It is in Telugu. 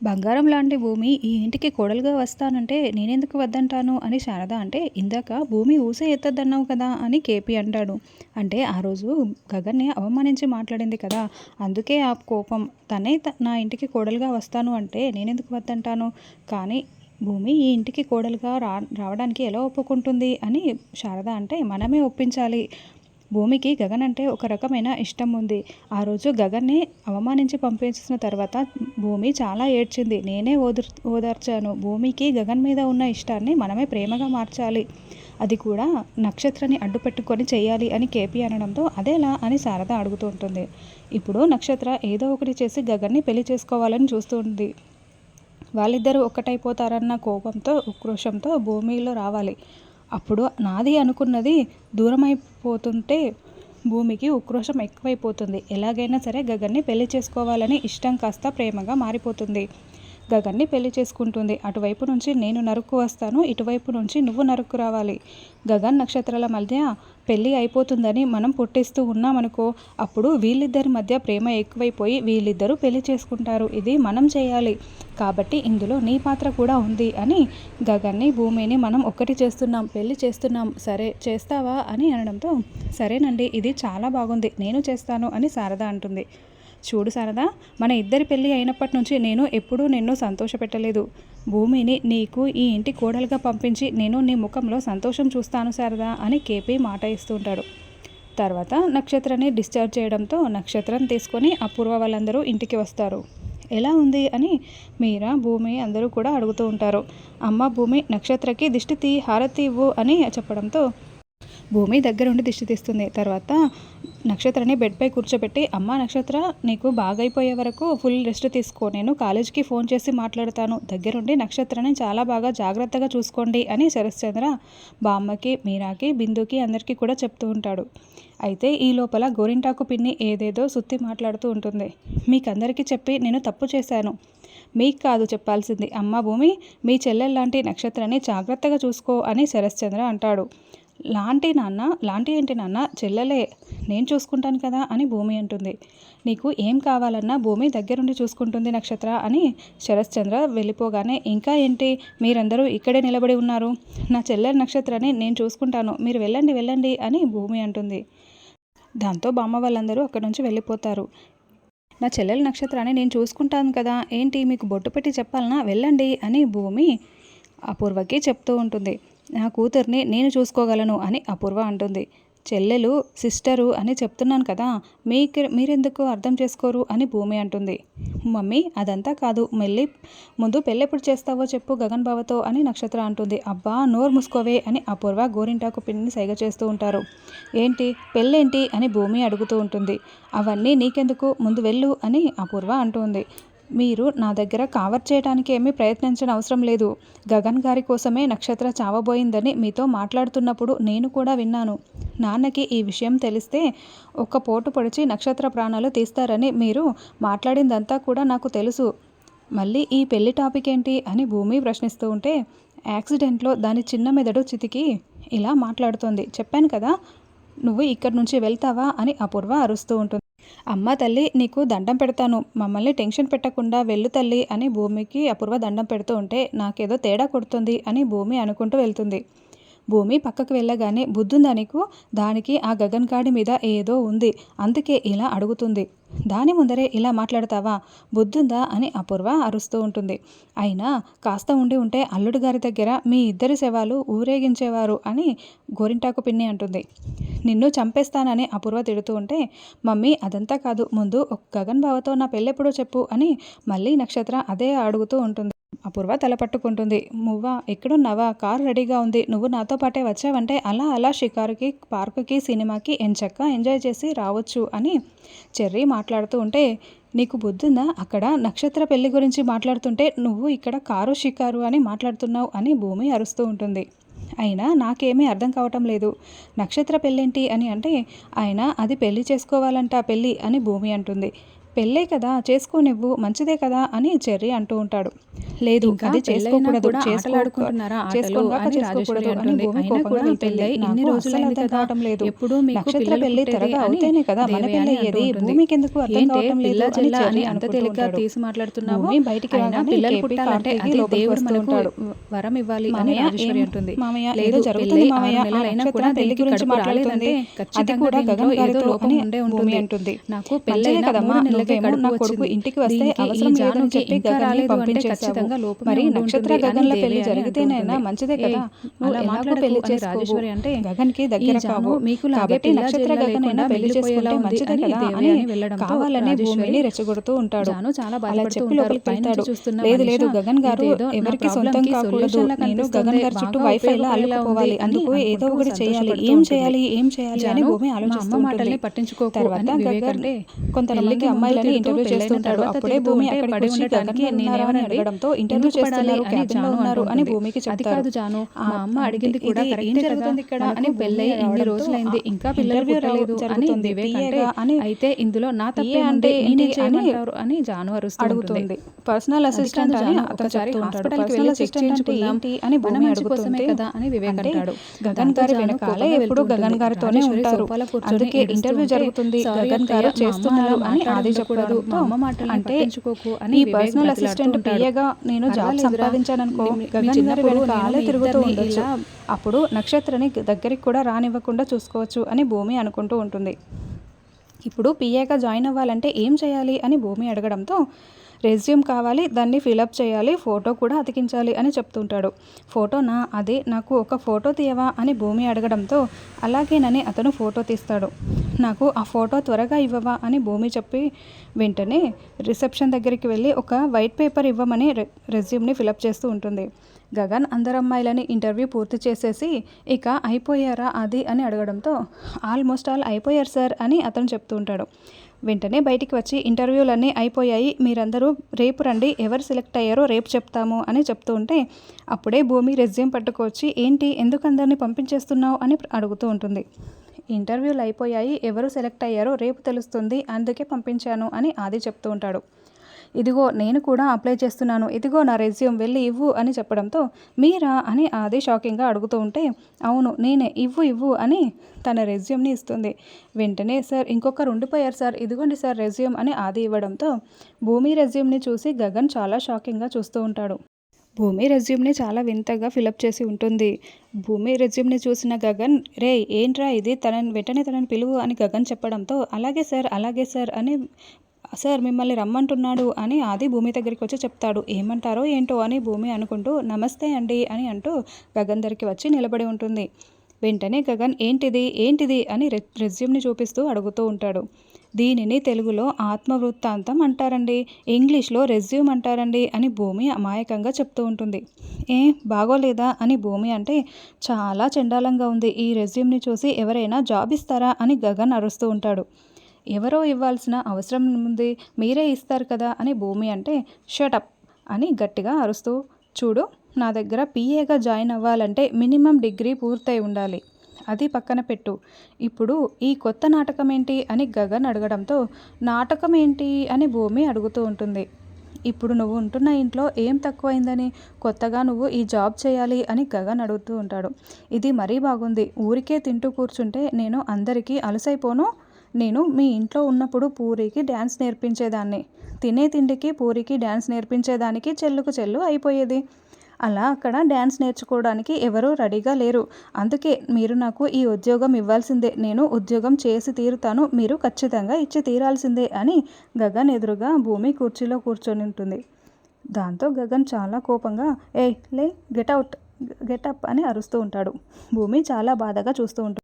బంగారం లాంటి భూమి ఈ ఇంటికి కోడలుగా వస్తానంటే నేనెందుకు వద్దంటాను? అని శారద అంటే ఇందాక భూమి ఊసే ఎత్తద్దన్నావు కదా అని కేపీ అంటాడు. అంటే ఆ రోజు గగన్ని అవమానించి మాట్లాడింది కదా. అందుకే ఆ కోపం. తనే నా ఇంటికి కోడలుగా వస్తాను అంటే నేనెందుకు వద్దంటాను? కానీ భూమి ఈ ఇంటికి కోడలుగా రా రావడానికి ఎలా ఒప్పుకుంటుంది? అని శారద అంటే మనమే ఒప్పించాలి. భూమికి గగన్ అంటే ఒక రకమైన ఇష్టం ఉంది ఆ రోజు గగన్ని అవమానించి పంపించిన తర్వాత భూమి చాలా ఏడ్చింది. నేనే ఓదర్ ఓదార్చాను. భూమికి గగన్ మీద ఉన్న ఇష్టాన్ని మనమే ప్రేమగా మార్చాలి. అది కూడా నక్షత్రాన్ని అడ్డుపెట్టుకొని చేయాలి అని కేపీ అనడంతో అదేలా అని శారద అడుగుతూ ఉంటుంది. ఇప్పుడు నక్షత్ర ఏదో ఒకటి చేసి గగన్ని పెళ్ళి చేసుకోవాలని చూస్తుంది వాళ్ళిద్దరూ ఒక్కటైపోతారన్న కోపంతో ఉక్రోషంతో భూమిలో రావాలి. అప్పుడు నాది అనుకున్నది దూరమైపోతుంటే భూమికి ఉక్రోషం ఎక్కువైపోతుంది. ఎలాగైనా సరే గగన్ని పెళ్ళి చేసుకోవాలని ఇష్టం కాస్త ప్రేమగా మారిపోతుంది. గగన్ని పెళ్ళి చేసుకుంటుంది. అటువైపు నుంచి నేను నరుక్కు వస్తాను ఇటువైపు నుంచి నువ్వు నరుక్కు రావాలి. గగన్ నక్షత్రాల మధ్య పెళ్ళి అయిపోతుందని మనం పుట్టిస్తూ ఉన్నామనుకో అప్పుడు వీళ్ళిద్దరి మధ్య ప్రేమ ఎక్కువైపోయి వీళ్ళిద్దరూ పెళ్ళి చేసుకుంటారు. ఇది మనం చేయాలి. కాబట్టి ఇందులో నీ పాత్ర కూడా ఉంది అని గగన్ని భూమిని మనం ఒక్కటి చేస్తున్నాం పెళ్ళి చేస్తున్నాం. సరే చేస్తావా అని అనడంతో సరేనండి ఇది చాలా బాగుంది నేను చేస్తాను అని శారద అంటుంది. చూడు శారదా మన ఇద్దరి పెళ్ళి అయినప్పటి నుంచి నేను ఎప్పుడూ నిన్ను సంతోషపెట్టలేదు. భూమిని నీకు ఈ ఇంటి కోడలుగా పంపించి నేను నీ ముఖంలో సంతోషం చూస్తాను శారదా అని కేపీ మాట ఇస్తుంటాడు. తర్వాత నక్షత్రాన్ని డిశ్చార్జ్ చేయడంతో నక్షత్రం తీసుకొని అపూర్వ వాళ్ళందరూ ఇంటికి వస్తారు. ఎలా ఉంది అని మీరా భూమి అందరూ కూడా అడుగుతూ ఉంటారు. అమ్మ భూమి నక్షత్రకి దిష్టి తీ హారతి ఇవ్వు అని చెప్పడంతో భూమి దగ్గరుండి దిష్టి తీస్తుంది. తర్వాత నక్షత్రని బెడ్పై కూర్చోబెట్టి అమ్మ నక్షత్ర నీకు బాగైపోయే వరకు ఫుల్ రెస్ట్ తీసుకో. నేను కాలేజీకి ఫోన్ చేసి మాట్లాడతాను. దగ్గరుండి నక్షత్రాన్ని చాలా బాగా జాగ్రత్తగా చూసుకోండి అని శరశ్చంద్ర బామ్మకి మీరాకి బిందుకి అందరికీ కూడా చెప్తూ ఉంటాడు. అయితే ఈ లోపల గోరింటాకు పిన్ని ఏదేదో సుత్తి మాట్లాడుతూ ఉంటుంది. మీకందరికీ చెప్పి నేను తప్పు చేశాను. మీకు కాదు చెప్పాల్సింది. అమ్మ భూమి మీ చెల్లెల్లాంటి నక్షత్రాన్ని జాగ్రత్తగా చూసుకో అని శరశ్చంద్ర అంటాడు. లాంటి నాన్న లాంటి ఏంటి నాన్న? చెల్లెలే నేను చూసుకుంటాను కదా అని భూమి అంటుంది. నీకు ఏం కావాలన్నా భూమి దగ్గరుండి చూసుకుంటుంది నక్షత్ర అని శరశ్చంద్ర వెళ్ళిపోగానే ఇంకా ఏంటి? మీరందరూ ఇక్కడే నిలబడి ఉన్నారు. నా చెల్లెల నక్షత్రాన్ని నేను చూసుకుంటాను. మీరు వెళ్ళండి వెళ్ళండి అని భూమి అంటుంది. దాంతో బామ్మ వాళ్ళందరూ అక్కడి నుంచి వెళ్ళిపోతారు. నా చెల్లెల నక్షత్రాన్ని నేను చూసుకుంటాను కదా ఏంటి? మీకు బొట్టు పెట్టి చెప్పాలనా? వెళ్ళండి అని భూమి అపూర్వకి చెప్తూ ఉంటుంది. నా కూతుర్ని నేను చూసుకోగలను అని అపూర్వ అంటుంది. చెల్లెలు సిస్టరు అని చెప్తున్నాను కదా మీకు మీరెందుకు అర్థం చేసుకోరు అని భూమి అంటుంది. మమ్మీ అదంతా కాదు మళ్ళీ ముందు పెళ్ళెప్పుడు చేస్తావో చెప్పు గగన్ బావతో అని నక్షత్ర అంటుంది. అబ్బా నోరు మూసుకోవే అని అపూర్వ గోరింటాకు పిన్ని సైగ చేస్తూ ఉంటారు. ఏంటి పెళ్ళేంటి అని భూమి అడుగుతూ ఉంటుంది. అవన్నీ నీకెందుకు? ముందు వెళ్ళు అని అపూర్వ అంటుంది. మీరు నా దగ్గర కవర్ చేయడానికి ఏమీ ప్రయత్నించడం అవసరం లేదు. గగన్ గారి కోసమే నక్షత్ర చావబోయిందని మీతో మాట్లాడుతున్నప్పుడు నేను కూడా విన్నాను. నాన్నకి ఈ విషయం తెలిస్తే ఒక్క పోటు పొడిచి నక్షత్ర ప్రాణాలు తీస్తారని మీరు మాట్లాడిందంతా కూడా నాకు తెలుసు. మళ్ళీ ఈ పెళ్ళి టాపిక్ ఏంటి అని భూమి ప్రశ్నిస్తూ ఉంటే యాక్సిడెంట్లో దాని చిన్న మెదడు చితికి ఇలా మాట్లాడుతోంది. చెప్పాను కదా నువ్వు ఇక్కడి నుంచి వెళ్తావా అని అపూర్వ అరుస్తూ ఉంటుంది. అమ్మ తల్లి నీకు దండం పెడతాను. మమ్మల్ని టెన్షన్ పెట్టకుండా వెళ్ళు తల్లి అని భూమికి అపూర్వ దండం పెడుతూ ఉంటే నాకేదో తేడా కొడుతుంది అని భూమి అనుకుంటూ వెళ్తుంది. భూమి పక్కకు వెళ్ళగానే బుద్ధుందా నీకు దానికి ఆ గగన్ కాడి మీద ఏదో ఉంది అందుకే ఇలా అడుగుతుంది. దాని ముందరే ఇలా మాట్లాడతావా? బుద్ధుందా అని అపూర్వ అరుస్తూ ఉంటుంది. అయినా కాస్త ఉండి ఉంటే అల్లుడు గారి దగ్గర మీ ఇద్దరి శవాలు ఊరేగించేవారు అని గోరింటాకు పిన్ని అంటుంది. నిన్ను చంపేస్తానని అపూర్వ తిడుతూ ఉంటే మమ్మీ అదంతా కాదు ముందు ఒక గగన్ బావతో నా పెళ్ళెప్పుడో చెప్పు అని మళ్ళీ నక్షత్ర అదే అడుగుతూ ఉంటుంది. అపూర్వ తల పట్టుకుంటుంది. మువ్వా ఎక్కడున్నావా కార్ రెడీగా ఉంది. నువ్వు నాతో పాటే వచ్చావంటే అలా అలా షికారుకి పార్కుకి సినిమాకి ఎంచక్క ఎంజాయ్ చేసి రావచ్చు అని చెర్రీ మాట్లాడుతూ ఉంటే నీకు బుద్ధుందా? అక్కడ నక్షత్ర పెళ్ళి గురించి మాట్లాడుతుంటే నువ్వు ఇక్కడ కారు షికారు అని మాట్లాడుతున్నావు అని భూమి అరుస్తూ ఉంటుంది. అయినా నాకేమీ అర్థం కావటం లేదు. నక్షత్ర పెళ్ళేంటి అని అంటే ఆయన అది పెళ్ళి చేసుకోవాలంట పెళ్ళి అని భూమి అంటుంది. పెళ్ళే కదా చేసుకోనివ్వు మంచిదే కదా అని చెర్రీ అంటూ ఉంటాడు లేదు అది చేసుకోకూడదు కూడా చేసుకో- ఆటలాడుకుంటున్నారా ఆటలు చేసుకోగాక అని చేసుకోకూడదు అని. భూమి కోపంగా. పెళ్ళై ఇన్ని కదా కావటం లేదు ఎప్పుడు మీకు నక్షత్ర పెళ్ళి త్వరగా అవుతేనే కదా మన పెళ్ళి అయ్యేది. భూమికి ఎందుకు అర్థం కావటం లేదు అని చెర్రీ అంత ఉంటాడు. తీసి మాట్లాడుతున్నావు భూమి బయటికి రాగానే పిల్లలు పుట్టాలంటే అది దేవుడు మనకు. వరం ఇవ్వాలి అని రాజేశ్వరి అంటుంది మామయ్య లేదు ఏదో జరుగుతుంది పెళ్ళై మామయ్య నెలలైనా కూడా పెళ్ళి గురించి మాట్లాడుతుంది అది కూడా గగన్ గారితో లోపం ఉండే ఉంటుంది అంటుంది నాకు పెళ్ళైన మూడు నెలలకే నా కొడుకు. ఇంటికి వస్తే అవసరం లేదని చెప్పి గగన్ని పంపించేశావు. మరి నక్షత్ర గగన్ల పెళ్ళి జరిగితేనైనా. మంచిదే కదా? నువ్వు ఎలాగో పెళ్ళి చేసుకోవు గగన్కి దగ్గర కావు. కాబట్టి నక్షత్ర గగన్ అయినా పెళ్ళి చేసుకుంటే మంచిదే కదా? అని కావాలని భూమిని రెచ్చగొడుతూ ఉంటాడు. అలా చెప్పి. లోపలికి చూస్తున్న లేదు లేదు గగన్ గారు ఎవరికి సొంతం కాకూడదు. నేను. గగన్ గారి చుట్టూ వైఫై లా అల్లుకుపోవాలి అందుకు ఏదో ఒకటి చేయాలి. ఏం. చేయాలి? ఏం చేయాలి అని భూమి ఆలోచిస్తూ ఉంటుంది తర్వాత గగన్ వివేకంటే కొంతమంది పెళ్ళికి ముందు అమ్మాయిలని ఇంటర్వ్యూ చేస్తుంటాడు అప్పుడే భూమి ఉంటే అక్కడికి పడి ఉండటానికి నేనేమనండి? అడగడంతో ఇంటర్వ్యూ చేస్తున్నారు అని క్యాబిన్లో జాను ఉన్నారు అని. భూమికి చెప్తారు జాను ఆ, అమ్మ అడిగింది కూడా ఏం కరెక్టే జరుగుతుంది ఇక్కడ? అని పెళ్ళై ఇన్ని రావడంతో రోజులైంది ఇంకా పిల్లలు పుట్టలేదు అని. వివేక్ అంటే అని అయితే ఇందులో నా తప్పే అంటే ఏంటి అని అని జాను అరుస్తూ అడుగుతుంది. పర్సనల్ అసిస్టెంట్ అని అతను ఒకసారి హాస్పిటల్కి పర్సనల్ వెళ్ళి చెక్ అసిస్టెంట్ అంటే చేయించుకుందాం. ఏంటి అని భూమి అడుగుతుంటే కదా అని వివేక్ అంటే అంటాడు. గగన్ గారి వెనకాలే ఎప్పుడు గగన్. గారితోనే ఉంటారు. అందుకే ఇంటర్వ్యూ జరుగుతుంది "సారీ గగన్ గారు చేస్తున్నారు అని ఆది చెప్పడంతో మా అమ్మ మాటల్ని అంటే అని ఈ పర్సనల్ అసిస్టెంట్. పిఏగా నేను జాబ్ సంపాదించాననుకో గగన్ గారి తిరుగుతూ ఉండొచ్చు. అప్పుడు నక్షత్రని దగ్గరికి కూడా రానివ్వకుండా చూసుకోవచ్చు అని భూమి అనుకుంటూ ఉంటుంది. ఇప్పుడు పిఏగా జాయిన్ అవ్వాలంటే ఏం చేయాలి అని భూమి అడగడంతో రెజ్యూమ్ కావాలి దాన్ని ఫిలప్ చేయాలి ఫోటో కూడా అతికించాలి అని చెప్తుంటాడు. ఫోటోనా? అదే నాకు ఒక ఫోటో తీయవా? అని భూమి అడగడంతో అలాగేనని అతను ఫోటో తీస్తాడు. నాకు ఆ ఫోటో త్వరగా ఇవ్వవా అని భూమి చెప్పి వెంటనే రిసెప్షన్ దగ్గరికి వెళ్ళి ఒక వైట్ పేపర్ ఇవ్వమని రె రెజ్యూమ్ని ఫిలప్ చేస్తూ ఉంటుంది. గగన్ అందరు అమ్మాయిలని ఇంటర్వ్యూ పూర్తి చేసేసి ఇక అయిపోయారా అది? అని అడగడంతో ఆల్మోస్ట్ ఆల్ అయిపోయారు సార్ అని అతను చెప్తూ ఉంటాడు. వెంటనే బయటికి వచ్చి ఇంటర్వ్యూలన్నీ అయిపోయాయి మీరందరూ రేపు రండి ఎవరు సెలెక్ట్ అయ్యారో రేపు చెప్తాము అని చెప్తూ ఉంటే అప్పుడే భూమి రెజ్యూమ్ పట్టుకొచ్చి ఏంటి ఎందుకు అందరినీ పంపించేస్తున్నావు? అని అడుగుతూ ఉంటుంది. ఇంటర్వ్యూలు అయిపోయాయి ఎవరు సెలెక్ట్ అయ్యారో రేపు తెలుస్తుంది అందుకే పంపించాను అని ఆది చెప్తూ ఉంటాడు. ఇదిగో నేను కూడా అప్లై చేస్తున్నాను. ఇదిగో నా రెజ్యూమ్ వెళ్ళి ఇవ్వు అని చెప్పడంతో మీరా అని ఆది షాకింగ్గా అడుగుతూ ఉంటే అవును నేనే ఇవ్వు ఇవ్వు అని తన రెజ్యూమ్ని ఇస్తుంది. వెంటనే సార్ ఇంకొకరు ఉండిపోయారు సార్. ఇదిగోండి సార్ రెజ్యూమ్ అని ఆది ఇవ్వడంతో భూమి రెజ్యూమ్ని చూసి గగన్ చాలా షాకింగ్గా చూస్తూ ఉంటాడు. భూమి రెజ్యూమ్ని చాలా వింతగా ఫిలప్ చేసి ఉంటుంది. భూమి రెజ్యూమ్ని చూసిన గగన్ రే ఏంట్రా ఇది? తనని వెంటనే తనని పిలువు అని గగన్ చెప్పడంతో అలాగే సార్ అలాగే సార్ అని సార్ మిమ్మల్ని రమ్మంటున్నాడు అని ఆది భూమి దగ్గరికి వచ్చి చెప్తాడు. ఏమంటారో ఏంటో అని భూమి అనుకుంటూ నమస్తే అండి అని అంటూ గగన్ దగ్గరికి వచ్చి నిలబడి ఉంటుంది. వెంటనే గగన్ ఏంటిది? ఏంటిది? అని రె రెజ్యూమ్ని చూపిస్తూ అడుగుతూ ఉంటాడు. దీనిని తెలుగులో ఆత్మవృత్తాంతం అంటారండి ఇంగ్లీష్లో రెజ్యూమ్ అంటారండి అని భూమి అమాయకంగా చెప్తూ ఉంటుంది. ఏ బాగోలేదా అని భూమి అంటే చాలా చండాలంగా ఉంది. ఈ రెజ్యూమ్ని చూసి ఎవరైనా జాబ్ ఇస్తారా అని గగన్ అరుస్తూ ఉంటాడు. ఎవరో ఇవ్వాల్సిన అవసరం ఉంది మీరే ఇస్తారు కదా అని భూమి అంటే షటప్ అని గట్టిగా అరుస్తూ చూడు నా దగ్గర పీఏగా జాయిన్ అవ్వాలంటే మినిమం డిగ్రీ పూర్తయి ఉండాలి. అది పక్కన పెట్టు. ఇప్పుడు ఈ కొత్త నాటకం ఏంటి అని గగన్ అడగడంతో నాటకం ఏంటి అని భూమి అడుగుతూ ఉంటుంది. ఇప్పుడు నువ్వు ఉంటున్న ఇంట్లో ఏం తక్కువైందని? కొత్తగా నువ్వు ఈ జాబ్ చేయాలి అని గగన్ అడుగుతూ ఉంటాడు. ఇది మరీ బాగుంది. ఊరికే తింటూ కూర్చుంటే నేను అందరికీ అలసైపోను. నేను మీ ఇంట్లో ఉన్నప్పుడు పూరికి డ్యాన్స్ నేర్పించేదాన్ని. తినే తిండికి పూరికి డ్యాన్స్ నేర్పించేదానికి చెల్లుకు చెల్లు అయిపోయేది. అలా అక్కడ డ్యాన్స్ నేర్చుకోవడానికి ఎవరూ రెడీగా లేరు. అందుకే మీరు నాకు ఈ ఉద్యోగం ఇవ్వాల్సిందే. నేను ఉద్యోగం చేసి తీరుతాను. మీరు ఖచ్చితంగా ఇచ్చి తీరాల్సిందే అని గగన్ ఎదురుగా భూమి కుర్చీలో కూర్చొని ఉంటుంది దాంతో గగన్ చాలా కోపంగా ఏ లే గెట్ అవుట్ గెటప్ అని అరుస్తూ ఉంటాడు. భూమి చాలా బాధగా చూస్తూ ఉంటుంది.